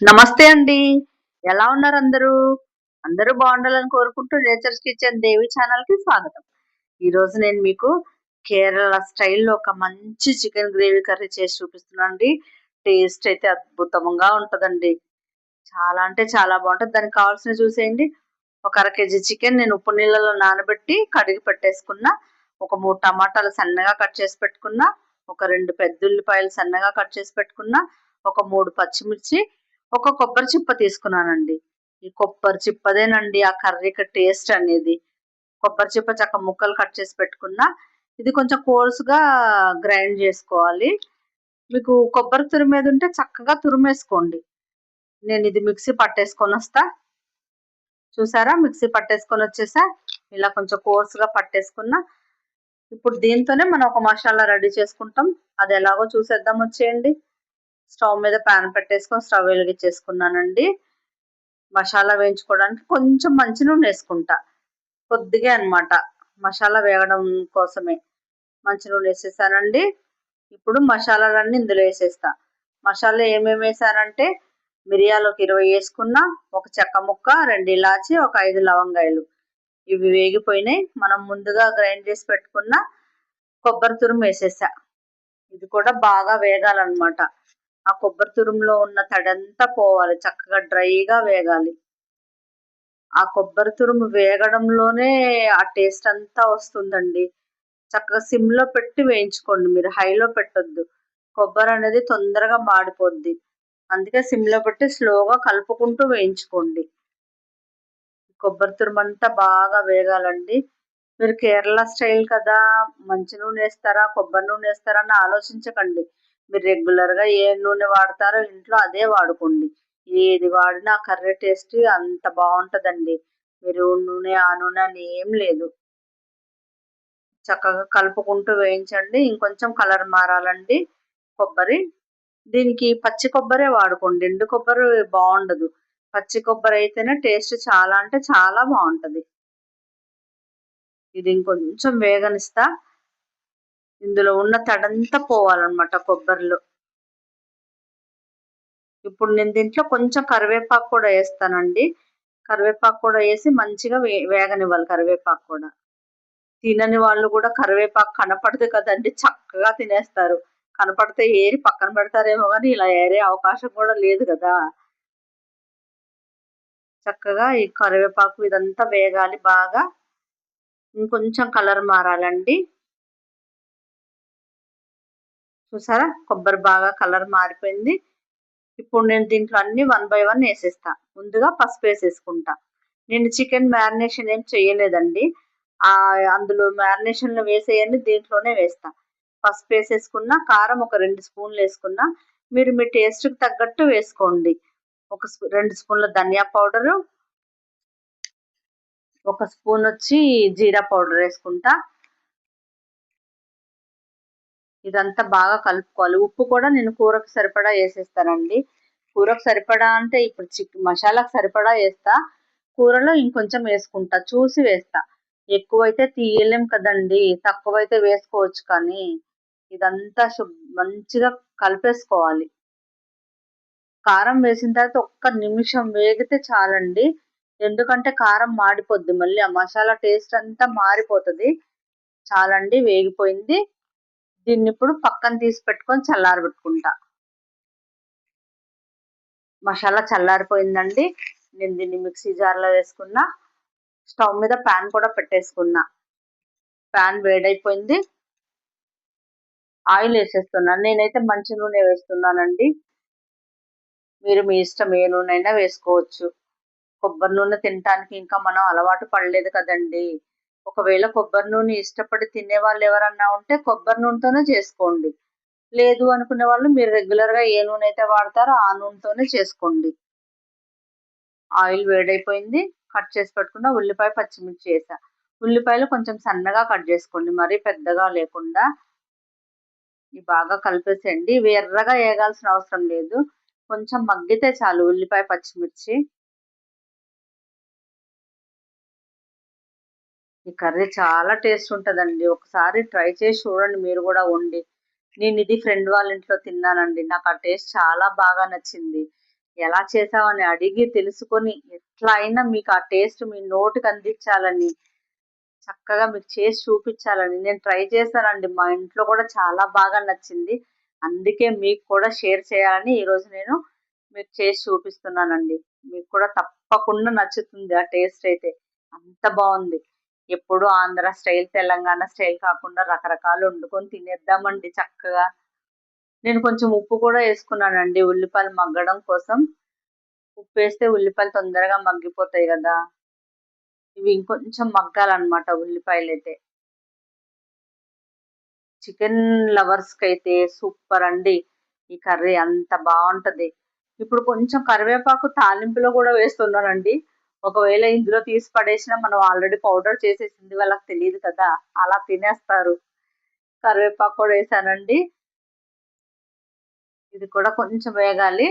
నమస్తే అండి. ఎలా ఉన్నారు అందరూ? అందరూ బాగుండాలని కోరుకుంటూ నేచర్స్ కిచెన్ దేవి ఛానల్కి స్వాగతం. ఈ రోజు నేను మీకు కేరళ స్టైల్లో ఒక మంచి చికెన్ గ్రేవీ కర్రీ చేసి చూపిస్తున్నాను అండి. టేస్ట్ అయితే అద్భుతంగా ఉంటుందండి. చాలా అంటే చాలా బాగుంటుంది. దానికి కావాల్సిన చూసేయండి ఒక అర కేజీ చికెన్ నేను ఉప్పు నీళ్ళలో నానబెట్టి కడిగి పెట్టేసుకున్న ఒక మూడు టమాటాలు సన్నగా కట్ చేసి పెట్టుకున్న ఒక రెండు పెద్ద ఉల్లిపాయలు సన్నగా కట్ చేసి పెట్టుకున్న ఒక మూడు పచ్చిమిర్చి ఒక కొబ్బరి చిప్ప తీసుకున్నానండి. ఈ కొబ్బరి చిప్పదేనండి ఆ కర్రీకి టేస్ట్ అనేది. కొబ్బరి చిప్ప చక్క ముక్కలు కట్ చేసి పెట్టుకున్నా ఇది కొంచెం కోర్సుగా గ్రైండ్ చేసుకోవాలి. మీకు కొబ్బరి తురిమేది ఉంటే చక్కగా తురిమేసుకోండి. నేను ఇది మిక్సీ పట్టేసుకొని వస్తా. చూసారా? మిక్సీ పట్టేసుకొని వచ్చేసా. ఇలా కొంచెం కోర్సుగా పట్టేసుకున్నా. ఇప్పుడు దీంతోనే మనం ఒక మసాలా రెడీ చేసుకుంటాం. అది ఎలాగో చూసేద్దాం వచ్చేయండి. స్టవ్ మీద ప్యాన్ పెట్టేసుకొని స్టవ్ వెలిగించేసుకున్నానండి. మసాలా వేయించుకోవడానికి కొంచెం మంచి నూనె వేసుకుంటా. కొద్దిగా అనమాట మసాలా వేగడం కోసమే. మంచి నూనె వేసేసానండి. ఇప్పుడు మసాలాలన్నీ ఇందులో వేసేస్తా. మసాలా ఏమేమి వేసానంటే మిరియాలు ఒక ఇరవై వేసుకున్నా ఒక చెక్క ముక్క రెండు ఇలాచి ఒక ఐదు లవంగాయలు. ఇవి వేగిపోయినాయి. మనం ముందుగా గ్రైండ్ చేసి పెట్టుకున్న కొబ్బరి తురుము వేసేసా. ఇది కూడా బాగా వేగాలన్నమాట. ఆ కొబ్బరి తురుములో ఉన్న తడంతా పోవాలి చక్కగా డ్రైగా వేగాలి. ఆ కొబ్బరి తురుము వేగడంలోనే ఆ టేస్ట్ అంతా వస్తుందండి. చక్కగా సిమ్లో పెట్టి వేయించుకోండి మీరు హైలో పెట్టొద్దు. కొబ్బరి అనేది తొందరగా మాడిపోద్ది. అందుకే సిమ్లో పెట్టి స్లోగా కలుపుకుంటూ వేయించుకోండి. కొబ్బరి తురుము అంతా బాగా వేగాలండి. మీరు కేరళ స్టైల్ కదా మంచి నూనె వేస్తారా కొబ్బరి నూనె వేస్తారా అని ఆలోచించకండి. మీరు రెగ్యులర్గా ఏ నూనె వాడతారో ఇంట్లో అదే వాడుకోండి. ఏది వాడినా కర్రీ టేస్ట్ అంత బాగుంటుందండి. మీరు నూనె ఆ నూనె అని ఏం లేదు. చక్కగా కలుపుకుంటూ వేయించండి. ఇంకొంచెం కలర్ మారాలండి. కొబ్బరి. దీనికి పచ్చి కొబ్బరే వాడుకోండి. ఎండు కొబ్బరి బాగుండదు. పచ్చి కొబ్బరి అయితేనే టేస్ట్ చాలా అంటే చాలా బాగుంటుంది. ఇది ఇంకొంచెం వేగనిస్తా. ఇందులో ఉన్న తడంతా పోవాలన్నమాట కొబ్బరిలో. ఇప్పుడు నేను దీంట్లో కొంచెం కరివేపాకు కూడా వేస్తానండి. కరివేపాకు కూడా వేసి మంచిగా వేగనివ్వాలి కరివేపాకు కూడా. తినని వాళ్ళు కూడా కరివేపాకు కనపడదు కదండి చక్కగా తినేస్తారు. కనపడితే ఏరి పక్కన పెడతారేమో కానీ ఇలా ఏరే అవకాశం కూడా లేదు కదా. చక్కగా ఈ కరివేపాకు ఇదంతా వేగాలి బాగా. ఇంకొంచెం కలర్ మారాలండి. చూసారా? కొబ్బరి బాగా కలర్ మారిపోయింది. ఇప్పుడు నేను దీంట్లో అన్ని వన్ బై వన్ వేసేస్తా. ముందుగా పసుపు వేసేసుకుంటా. నేను చికెన్ మ్యారినేషన్ ఏం చేయలేదండి. ఆ అందులో మ్యారినేషన్లో వేసేయన్ని దీంట్లోనే వేస్తా. పసుపు వేసేసుకున్న కారం ఒక రెండు స్పూన్లు వేసుకున్నా మీరు మీ టేస్ట్కి తగ్గట్టు వేసుకోండి. ఒక రెండు స్పూన్ల ధనియా పౌడరు ఒక స్పూన్ వచ్చి జీరా పౌడర్ వేసుకుంటా. ఇదంతా బాగా కలుపుకోవాలి. ఉప్పు కూడా నేను కూరకు సరిపడా వేసేస్తానండి. కూరకు సరిపడా అంటే ఇప్పుడు చిక్ మసాలాకు సరిపడా వేస్తా. కూరలో ఇంకొంచెం వేసుకుంటా చూసి వేస్తా. ఎక్కువైతే తీయలేం కదండి తక్కువైతే వేసుకోవచ్చు కానీ ఇదంతా మంచిగా కలిపేసుకోవాలి. కారం వేసిన తర్వాత ఒక్క నిమిషం వేగితే చాలండి. ఎందుకంటే కారం మాడిపోద్ది మళ్ళీ ఆ మసాలా టేస్ట్ అంతా మారిపోతుంది. చాలండి వేగిపోయింది. దీన్ని ఇప్పుడు పక్కన తీసి పెట్టుకొని చల్లారబెట్టుకుంటా మసాలా చల్లారిపోయిందండి. నేను దీన్ని మిక్సీ జార్లో వేసుకున్నా. స్టవ్ మీద ప్యాన్ కూడా పెట్టేసుకున్నా. ప్యాన్ వేడైపోయింది. ఆయిల్ వేసేస్తున్నాను నేనైతే మంచి నూనె వేస్తున్నానండి. మీరు మీ ఇష్టం ఏ నూనె అయినా వేసుకోవచ్చు. కొబ్బరి నూనె తినటానికి ఇంకా మనం అలవాటు పడలేదు కదండి. ఒకవేళ కొబ్బరి నూనె ఇష్టపడి తినే వాళ్ళు ఎవరన్నా ఉంటే కొబ్బరి నూనెతోనే చేసుకోండి. లేదు అనుకునే వాళ్ళు మీరు రెగ్యులర్గా ఏ నూనె అయితే వాడతారో ఆ నూనెతోనే చేసుకోండి. ఆయిల్ వేడైపోయింది కట్ చేసి పెట్టుకున్న ఉల్లిపాయ పచ్చిమిర్చి వేసా. ఉల్లిపాయలు కొంచెం సన్నగా కట్ చేసుకోండి మరీ పెద్దగా లేకుండా. ఇవి బాగా కలిపేసేయండి. ఇవి ఎర్రగా వేగాల్సిన అవసరం లేదు. కొంచెం మగ్గితే చాలు ఉల్లిపాయ పచ్చిమిర్చి. ఈ కర్రీ చాలా టేస్ట్ ఉంటుందండి. ఒకసారి ట్రై చేసి చూడండి మీరు కూడా వండి. నేను ఇది ఫ్రెండ్ వాళ్ళ ఇంట్లో తిన్నానండి. నాకు ఆ టేస్ట్ చాలా బాగా నచ్చింది. ఎలా చేసామని అడిగి తెలుసుకొని ఎట్లా అయినా మీకు ఆ టేస్ట్ మీ నోటికి అందించాలని చక్కగా మీకు చేసి చూపించాలని నేను ట్రై చేశానండి. మా ఇంట్లో కూడా చాలా బాగా నచ్చింది. అందుకే మీకు కూడా షేర్ చేయాలని ఈరోజు నేను మీకు చేసి చూపిస్తున్నానండి. మీకు కూడా తప్పకుండా నచ్చుతుంది ఆ టేస్ట్ అయితే. అంత బాగుంది. ఎప్పుడు ఆంధ్ర స్టైల్ తెలంగాణ స్టైల్ కాకుండా రకరకాలు వండుకొని తినేద్దామండి చక్కగా. నేను కొంచెం ఉప్పు కూడా వేసుకున్నానండి. ఉల్లిపాయలు మగ్గడం కోసం. ఉప్పు వేస్తే ఉల్లిపాయలు తొందరగా మగ్గిపోతాయి కదా. ఇవి ఇంకొంచెం మగ్గాలన్నమాట ఉల్లిపాయలు అయితే చికెన్ లవర్స్కి అయితే సూపర్ అండి. ఈ కర్రీ అంత బాగుంటుంది. ఇప్పుడు కొంచెం కరివేపాకు తాలింపులో కూడా వేస్తున్నానండి. ఒకవేళ ఇందులో తీసి పడేసినా మనం ఆల్రెడీ పౌడర్ చేసేసింది వాళ్ళకి తెలియదు కదా అలా తినేస్తారు. కరివేపాకు కూడా వేసానండి. ఇది కూడా కొంచెం వేగాలి.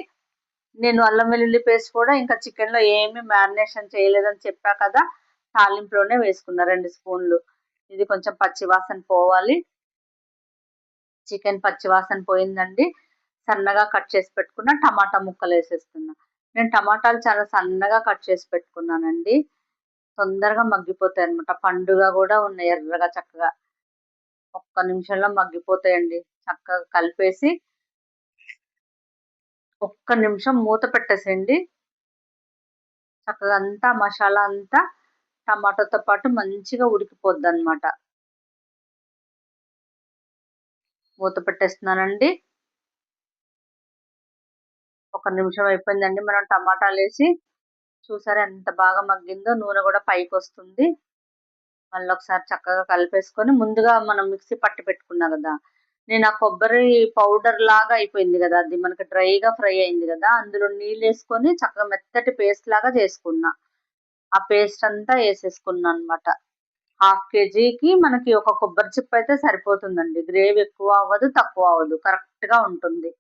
నేను అల్లం వెల్లుల్లి పేస్ట్ కూడా ఇంకా చికెన్లో ఏమి మ్యారినేషన్ చేయలేదని చెప్పా కదా తాలింపులోనే వేసుకున్నా రెండు స్పూన్లు. ఇది కొంచెం పచ్చివాసన పోవాలి. చికెన్ పచ్చివాసన పోయిందండి. సన్నగా కట్ చేసి పెట్టుకున్న టమాటా ముక్కలు వేసేస్తున్నా. నేను టమాటాలు చాలా సన్నగా కట్ చేసి పెట్టుకున్నానండి. తొందరగా మగ్గిపోతాయి అనమాట పండుగ కూడా ఉన్నాయి ఎర్రగా చక్కగా. ఒక్క నిమిషంలో మగ్గిపోతాయండి. చక్కగా కలిపేసి ఒక్క నిమిషం మూత పెట్టేసేయండి. చక్కగా అంతా మసాలా అంతా టమాటాతో పాటు మంచిగా ఉడికిపోద్ది అనమాట మూత పెట్టేస్తున్నానండి. ఒక నిమిషం అయిపోయిందండి. మనం టమాటాలు వేసి చూసారా ఎంత బాగా మగ్గిందో. నూనె కూడా పైకి వస్తుంది. మళ్ళీ ఒకసారి చక్కగా కలిపేసుకొని ముందుగా మనం మిక్సీ పట్టి పెట్టుకున్నా కదా. నేను ఆ కొబ్బరి పౌడర్ లాగా అయిపోయింది కదా అది. మనకి డ్రైగా ఫ్రై అయింది కదా. అందులో నీళ్ళు వేసుకొని చక్కగా మెత్తటి పేస్ట్ లాగా చేసుకున్నా. ఆ పేస్ట్ అంతా వేసేసుకున్నా అనమాట హాఫ్ కేజీకి మనకి ఒక కొబ్బరి చిప్ అయితే సరిపోతుందండి. గ్రేవీ ఎక్కువ అవ్వదు తక్కువ అవ్వదు. కరెక్ట్గా ఉంటుంది.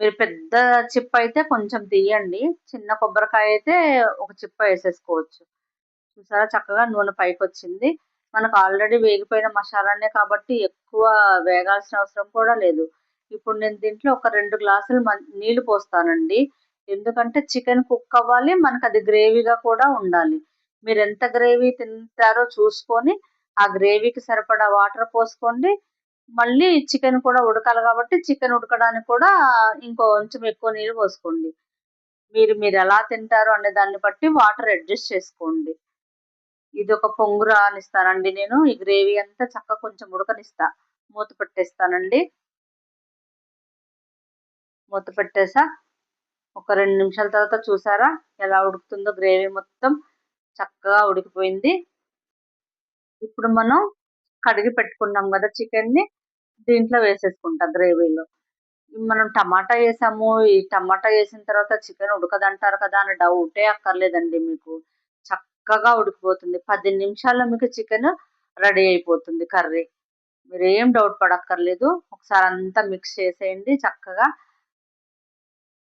మీరు పెద్ద చిప్ అయితే కొంచెం తీయండి. చిన్న కొబ్బరికాయ అయితే ఒక చిప్ప వేసేసుకోవచ్చు. చూసారా? చక్కగా నూనె పైకి వచ్చింది మనకు ఆల్రెడీ వేగిపోయిన మసాలానే కాబట్టి ఎక్కువ వేగాల్సిన అవసరం కూడా లేదు. ఇప్పుడు నేను దీంట్లో ఒక రెండు గ్లాసులు నీళ్ళు పోస్తానండి. ఎందుకంటే చికెన్ కుక్ అవ్వాలి మనకు అది గ్రేవీగా కూడా ఉండాలి. మీరు ఎంత గ్రేవీ తింటారో చూసుకొని ఆ గ్రేవీకి సరిపడా వాటర్ పోసుకోండి. మళ్ళీ చికెన్ కూడా ఉడకాలి కాబట్టి చికెన్ ఉడకడానికి కూడా ఇంకో కొంచెం ఎక్కువ నీళ్ళు పోసుకోండి. మీరు మీరు ఎలా తింటారు అనే దాన్ని బట్టి వాటర్ అడ్జస్ట్ చేసుకోండి. ఇది ఒక పొంగుర అనిస్తానండి నేను. ఈ గ్రేవీ అంతా చక్కగా కొంచెం ఉడకనిస్తా. మూత పెట్టేస్తానండి. మూత పెట్టేసా. ఒక రెండు నిమిషాల తర్వాత చూసారా? ఎలా ఉడుకుతుందో గ్రేవీ మొత్తం చక్కగా ఉడికిపోయింది. ఇప్పుడు మనం కడిగి పెట్టుకున్నాం కదా చికెన్ని. దీంట్లో వేసేసుకుంటా గ్రేవీలో. మనం టమాటా వేసాము ఈ టమాటా వేసిన తర్వాత చికెన్ ఉడకదంటారు కదా అని డౌటే అక్కర్లేదండి మీకు. చక్కగా ఉడికిపోతుంది. పది నిమిషాల్లో మీకు చికెన్ రెడీ అయిపోతుంది కర్రీ. మీరు ఏం డౌట్ పడక్కర్లేదు. ఒకసారి అంతా మిక్స్ చేసేయండి చక్కగా.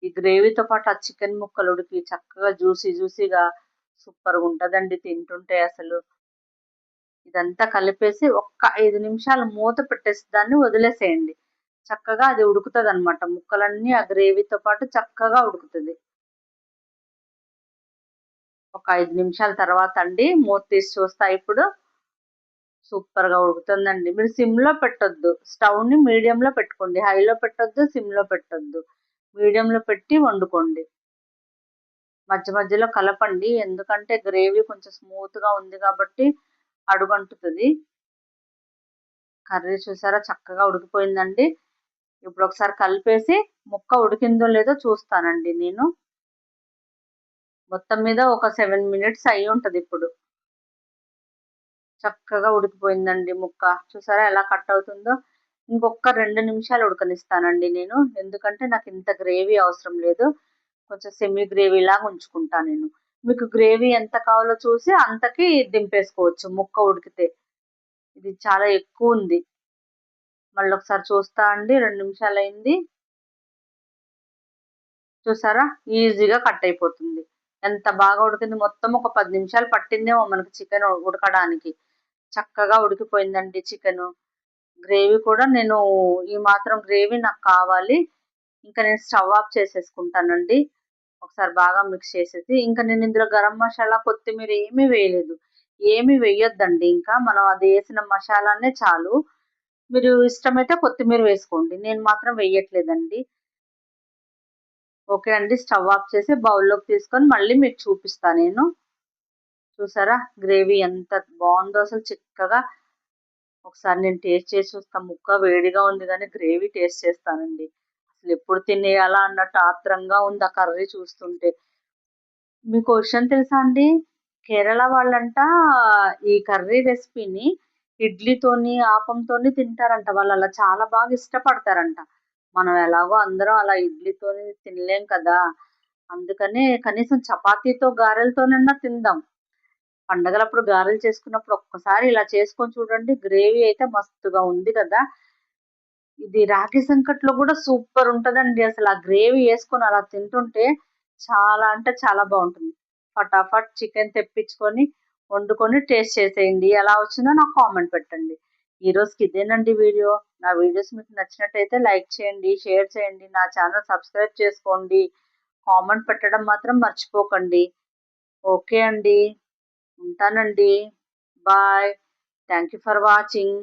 ఈ గ్రేవీతో పాటు ఆ చికెన్ ముక్కలు ఉడికి చక్కగా జ్యూసీ జ్యూసీగా సూపర్గా ఉంటుందండి తింటుంటే అసలు. ఇదంతా కలిపేసి ఒక్క ఐదు నిమిషాలు మూత పెట్టేసి దాన్ని వదిలేసేయండి. చక్కగా అది ఉడుకుతుంది అనమాట ముక్కలన్నీ ఆ గ్రేవీతో పాటు చక్కగా ఉడుకుతుంది. ఒక ఐదు నిమిషాల తర్వాత అండి మూత తీసి చూస్తా. ఇప్పుడు సూపర్గా ఉడుకుతుందండి. మీరు సిమ్లో పెట్టొద్దు. స్టవ్ని మీడియంలో పెట్టుకోండి. హైలో పెట్టొద్దు సిమ్లో పెట్టొద్దు. మీడియంలో పెట్టి వండుకోండి. మధ్య మధ్యలో కలపండి. ఎందుకంటే గ్రేవీ కొంచెం స్మూత్గా ఉంది కాబట్టి అడుగంటుతుంది. కర్రీ చూసారా? చక్కగా ఉడికిపోయిందండి. ఇప్పుడు ఒకసారి కలిపేసి ముక్క ఉడికిందో లేదో చూస్తానండి నేను. మొత్తం మీద ఒక సెవెన్ మినిట్స్ అయి ఉంటుంది ఇప్పుడు. చక్కగా ఉడికిపోయిందండి ముక్క. చూసారా ఎలా కట్ అవుతుందో? ఇంకొక రెండు నిమిషాలు ఉడకనిస్తానండి నేను. ఎందుకంటే నాకు ఇంత గ్రేవీ అవసరం లేదు. కొంచెం సెమీ గ్రేవీ లాగా ఉంచుకుంటా నేను. మీకు గ్రేవీ ఎంత కావాలో చూసి అంతకి దింపేసుకోవచ్చు. ముక్క ఉడికితే. ఇది చాలా ఎక్కువ ఉంది. మళ్ళీ ఒకసారి చూస్తా అండి. రెండు నిమిషాలు అయింది. చూసారా? ఈజీగా కట్ అయిపోతుంది. ఎంత బాగా ఉడికింది. మొత్తం ఒక పది నిమిషాలు పట్టిందేమో మనకి చికెన్ ఉడకడానికి. చక్కగా ఉడికిపోయిందండి చికెన్. గ్రేవీ కూడా నేను ఈ మాత్రం గ్రేవీ నాకు కావాలి. ఇంకా నేను స్టవ్ ఆఫ్ చేసేసుకుంటానండి. ఒకసారి బాగా మిక్స్ చేసేసి ఇంకా నేను ఇందులో గరం మసాలా కొత్తిమీర ఏమీ వేయలేదు. ఏమి వేయొద్దండి. ఇంకా మనం అది వేసిన మసాలానే చాలు. మీరు ఇష్టమైతే కొత్తిమీర వేసుకోండి. నేను మాత్రం వేయట్లేదండి. ఓకే అండి. స్టవ్ ఆఫ్ చేసి బౌల్లోకి తీసుకొని మళ్ళీ మీకు చూపిస్తాను నేను. చూసారా? గ్రేవీ ఎంత బాగుందో అసలు చిక్కగా. ఒకసారి నేను టేస్ట్ చేసి చూస్తాను ముక్క వేడిగా ఉంది కానీ గ్రేవీ టేస్ట్ చేస్తానండి. అసలు ఎప్పుడు తినేయాలా అన్నట్టు ఆత్రంగా ఉంది ఆ కర్రీ చూస్తుంటే. మీకు క్వశ్చన్ తెలుసా అండి? కేరళ వాళ్ళంట ఈ కర్రీ రెసిపీని ఇడ్లీతోని ఆపంతోని తింటారంట. వాళ్ళు అలా చాలా బాగా ఇష్టపడతారంట. మనం ఎలాగో అందరం అలా ఇడ్లీతోని తినలేం కదా. అందుకనే కనీసం చపాతీతో గారెలతోనన్నా తిందాం. పండగలప్పుడు గారెలు చేసుకున్నప్పుడు ఒక్కసారి ఇలా చేసుకొని చూడండి. గ్రేవీ అయితే మస్తుగా ఉంది కదా. ఇది రాగి సంకట్లో కూడా సూపర్ ఉంటదండి. అసలు ఆ గ్రేవీ వేసుకొని అలా తింటుంటే చాలా అంటే చాలా బాగుంటుంది. ఫటాఫట్ చికెన్ తెప్పించుకొని వండుకొని టేస్ట్ చేసేయండి. ఎలా వచ్చిందో నాకు కామెంట్ పెట్టండి. ఈ రోజుకి ఇదేనండి వీడియో. నా వీడియోస్ మీకు నచ్చినట్టయితే లైక్ చేయండి షేర్ చేయండి నా ఛానల్ సబ్స్క్రైబ్ చేసుకోండి. కామెంట్ పెట్టడం మాత్రం మర్చిపోకండి. ఓకే అండి. ఉంటానండి. Bye. Thank you for watching.